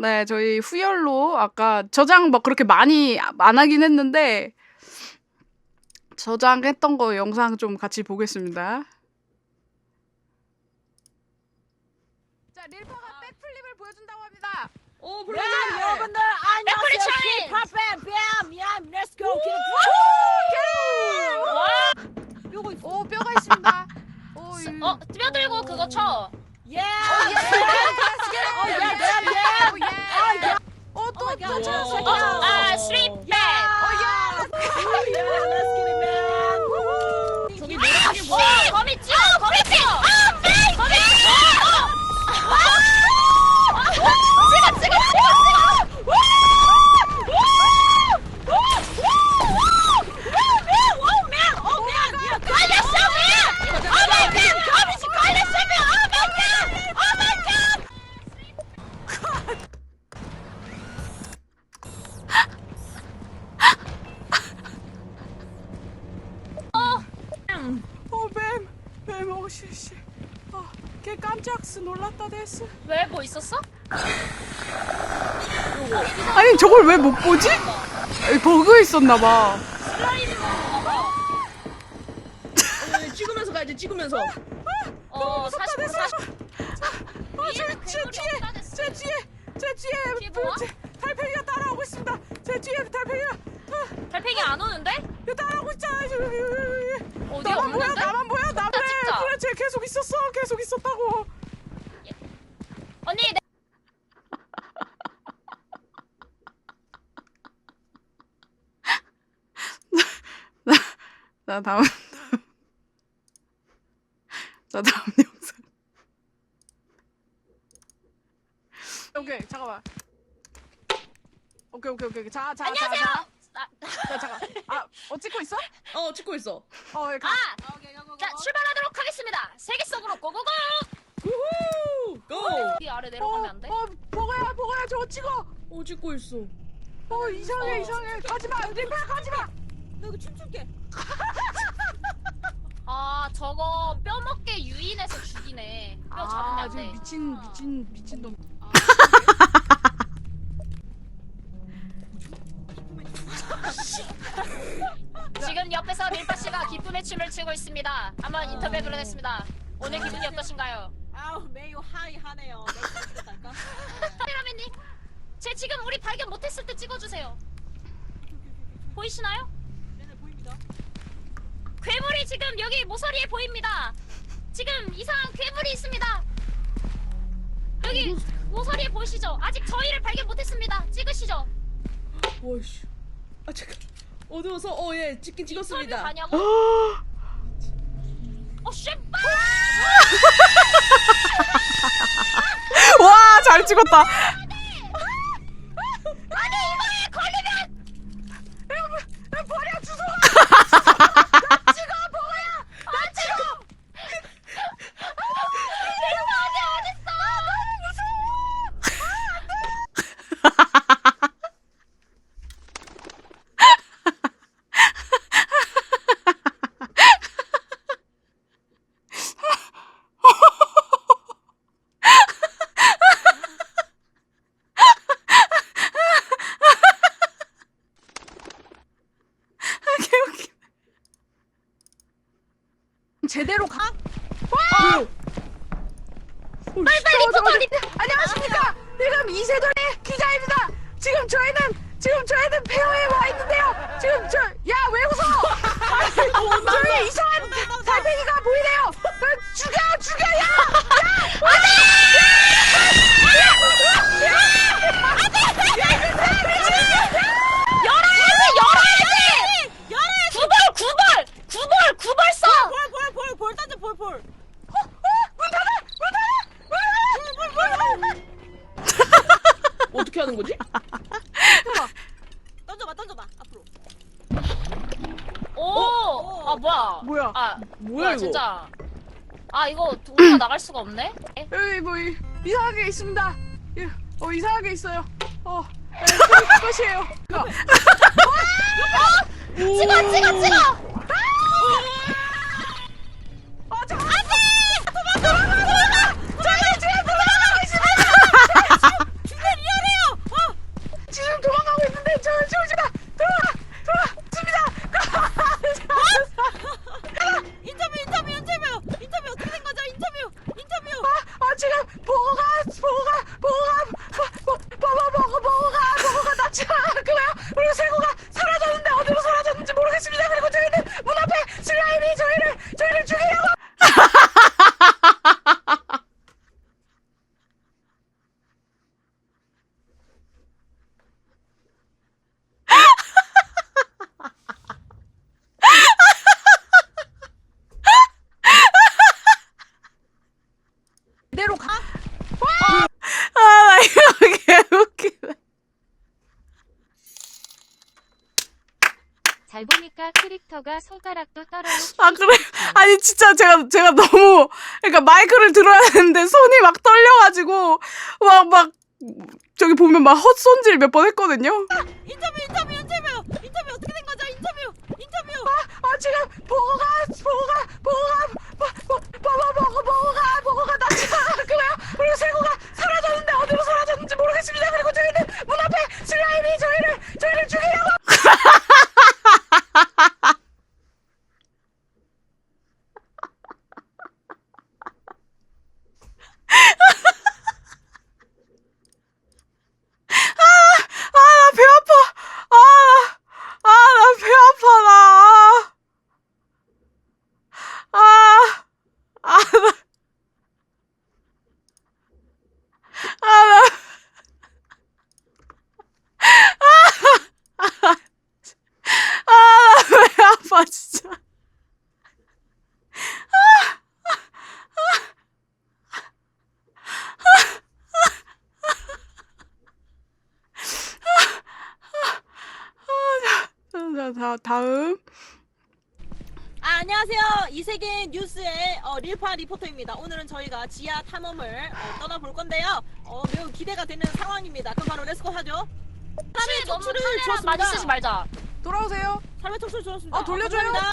네, 저희 후열로 아까 저장 막 그렇게 많이 안 하긴 했는데 저장했던 거 영상 좀 같이 보겠습니다. 자, 릴퍼가 백플립을 보여준다고 합니다. 오 네, 여러분들 안녕하세요. 힙합 뱀 얌, 렛츠 고. 요거 있어. 오, 뼈가 있습니다. 오, 이- 어, 뼈 들고 그거 쳐. 예. 어, 예, 뱀, 뱀. 아, 야. 어, 또, Oh my 또 God. 저 어, 새끼야. 아, 스트립 백. 저기 어, 거미 찍어, 거미 찍어. 거미 찍어. 찍어, 찍어, 찍어, 걸렸어, 왜? Oh my God, 거미줄 걸렸으면 Oh my God, Oh my God. 어, 뱀. 뱀, 어, 씨, 씨. 어, 걔 깜 짝스 놀랐다 됐어. 왜, 뭐 있었어? 아니, 저걸 왜 못 보지? 버그 있었나 봐. 슬라이드 먹어. 어, 찍으면서 가야지 찍으면서. 어, 40, 40. 어, 제, 제 괴물이 뒤에, 없다 됐어. 제 뒤에, 제 뒤에, 뒤에 뭐야? 제, 달팽이가 따라오고 있습니다. 제 뒤에 달팽이가, 어, 달팽이 안 오는데? 이거 따라오고 있잖아. 지금. 여기, 여기, 여기. 어디 나만 보여, 없는데? 나만 보여, 나만 찍자. 그래, 쟤 계속 있었어, 계속 있었다고. 언니, 내... 나 다음, 나 다음 영상. 오케이, 잠깐만. 오케이, 오케이, 오케이. 자, 자, 안녕하세요. 자, 아, 자, 자, 잠깐. 아, 어 찍고 있어? 어 찍고 있어. 어, 예, 가. 아, 자 출발하도록 하겠습니다. 세계 속으로 고고고. 우후. 고. 이 아래 어, 내려가면 안 돼? 어, 버거야, 버거야, 저거 찍어. 어 찍고 있어. 어, 이상해, 어. 이상해. 가지 마, 림파 가지 마. 나 이거 춤출게. 아, 저거 뼈 먹게 유인해서 죽이네. 뼈 잡으면 아, 안저 돼. 미친, 미친, 미친 놈. 지금 옆에서 밀파 씨가 기쁨의 춤을 추고 있습니다. 한번 아. 인터뷰 해보겠습니다. 오늘 기분이 어떠신가요? 아우 매우 하이하네요. 카메라맨님, 제 지금 우리 발견 못했을 때 찍어주세요. 보이시나요? 네네 보입니다. 괴물이 지금 여기 모서리에 보입니다. 지금 이상한 괴물이 있습니다. 여기 모서리에 보이시죠? 아직 저희를 발견 못했습니다. 찍으시죠. 와씨. 아 잠깐. 어두워서 어예 찍긴 인터뷰 찍었습니다. 가냐고? 어, 쉣! 와, 잘 찍었다. 아니 이거에 걸리면 버려, 주소. 찍어 뭐야? 안 찍어! 이러면 안돼 어딨어? 개웃기. 제대로 가. 빨리 빨리 리포터 리 안녕하십니까. 지금 이세돌의 기자입니다. 지금 저희는 지금 저희는 폐허에 와 있는데요. 지금 저 야 왜 웃어? 저희 이상한 달팽이가 보이네요. 어, 죽여 죽여 야! 열어야 던져봐 앞으로. 오! 아 뭐야? 뭐야? 아 뭐야, 이거? 진짜. 아 이거 우리가 나갈 수가 없네. 에? 여기 뭐 이- 이상한 게 있습니다. 예, 어 이상한 게 있어요. 어 예, 끝- 끝이에요. 찍어 찍어 찍어! 아, 저, 안돼! 도망가! 도망가! 저희 집에 도망가고 있습니다! 캐릭터가 손가락도 떨어져. 아 그래? 아니 진짜 제가 제가 너무 그러니까 마이크를 들어야 되는데 손이 막 떨려가지고 막 막 저기 보면 막 헛손질 몇 번 했거든요. 인터뷰 인터뷰 인터뷰 인터뷰 어떻게 된 거죠? 인터뷰 인터뷰. 아 지금 보고가 보고가 보고가 보고 보고 보고가 보고가 나타나고요. 그리고 세고가 사라졌는데 어디로 사라졌는지 모르겠습니다. 그리고 저희는 문 앞에 슬라임이 저희를 저희를 죽이려고. 아, 나 배 아파. 아, 아, 나 배 아파, 나. 아, 아, 나. 아, 나. 아, 나 배 아파, 진짜. 자, 다, 다음. 아, 안녕하세요. 이 세계 뉴스의 어, 릴파 리포터입니다. 오늘은 저희가 지하 탐험을 어, 떠나볼 건데요. 어, 매우 기대가 되는 상황입니다. 그럼 바로 렛츠고 하죠. 너무 척추를 카메라 주었습니다. 많이 쓰지 말자. 돌아오세요. 사람의 척추를 주었습니다. 아, 돌려줘요? 아,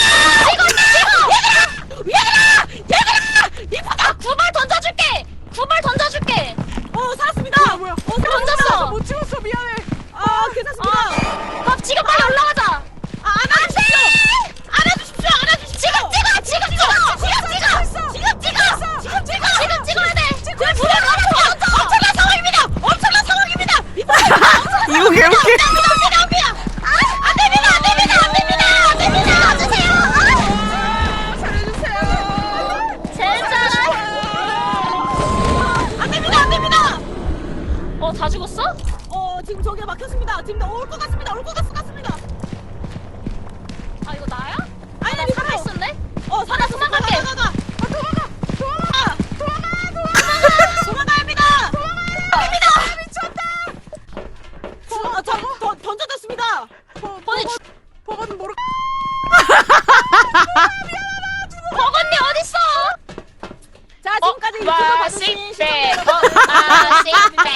지금까지 와. 시청자 어. 아, 씹배.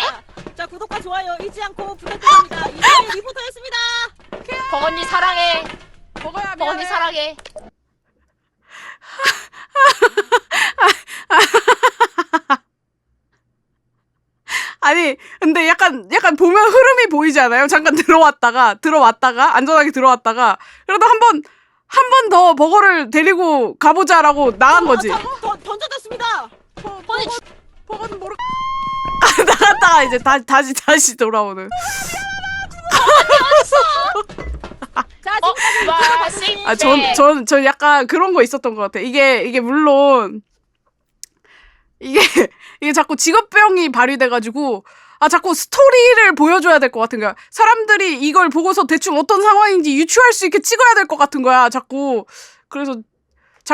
자, 구독과 좋아요 잊지 않고 부탁드립니다. 이제 리포터였습니다. 버건니 사랑해. 버거야, 버건니 미안해. 사랑해. 아니, 근데 약간, 약간 보면 흐름이 보이지 않아요? 잠깐 들어왔다가, 들어왔다가, 안전하게 들어왔다가, 그래도 한 번, 한 번 더 버거를 데리고 가보자라고 나간 거지. 어, 저, 던- 던져졌습니다. 버, 아니, 버거, 버거는 모르. 나갔다가 이제 다, 다시, 다시 돌아오는. 자, 어, 지금까지 와, 유튜브 봐주신 씹배. 아, 전, 전, 전 약간 그런 거 있었던 것 같아. 이게, 이게 물론, 이게, 이게 자꾸 직업병이 발휘돼가지고, 아, 자꾸 스토리를 보여줘야 될 것 같은 거야. 사람들이 이걸 보고서 대충 어떤 상황인지 유추할 수 있게 찍어야 될 것 같은 거야, 자꾸. 그래서,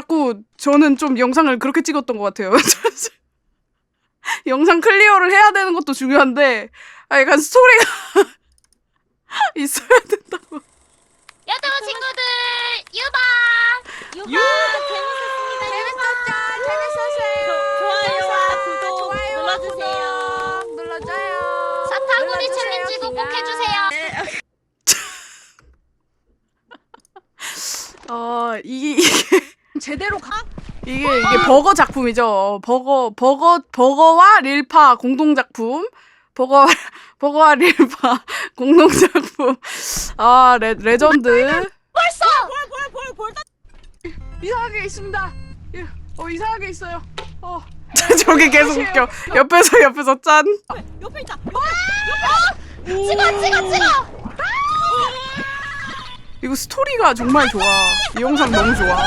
자꾸 저는 좀 영상을 그렇게 찍었던 것 같아요. 영상 클리어를 해야 되는 것도 중요한데, 아, 약간 스토리가 있어야 된다고. 유튜브 친구들, 유바. 유바 유- 재밌었습니다. 재밌었죠? 재밌었어요. 조- 좋아요와 구독 좋아요와 눌러주세요. 구독 눌러줘요. 눌러주세요, 챌린지도 꼭 기가. 해주세요. 어, 이게, 이게, 제대로 가. 이게, 아. 이게 버거 작품이죠. 버거, 버거, 버거와 릴파 공동 작품. 버거, 버거와 릴파 공동 작품. 아, 레, 레전드. 벌써. 볼볼볼 이상하게 있습니다. 예, 어, 이상하게 있어요. 어. 저기 계속 웃겨. 옆에서, 옆에서 짠. 옆에 있다. 찍어, 찍어, 찍어. 이거 스토리가 정말 좋아. 이 영상 너무 좋아.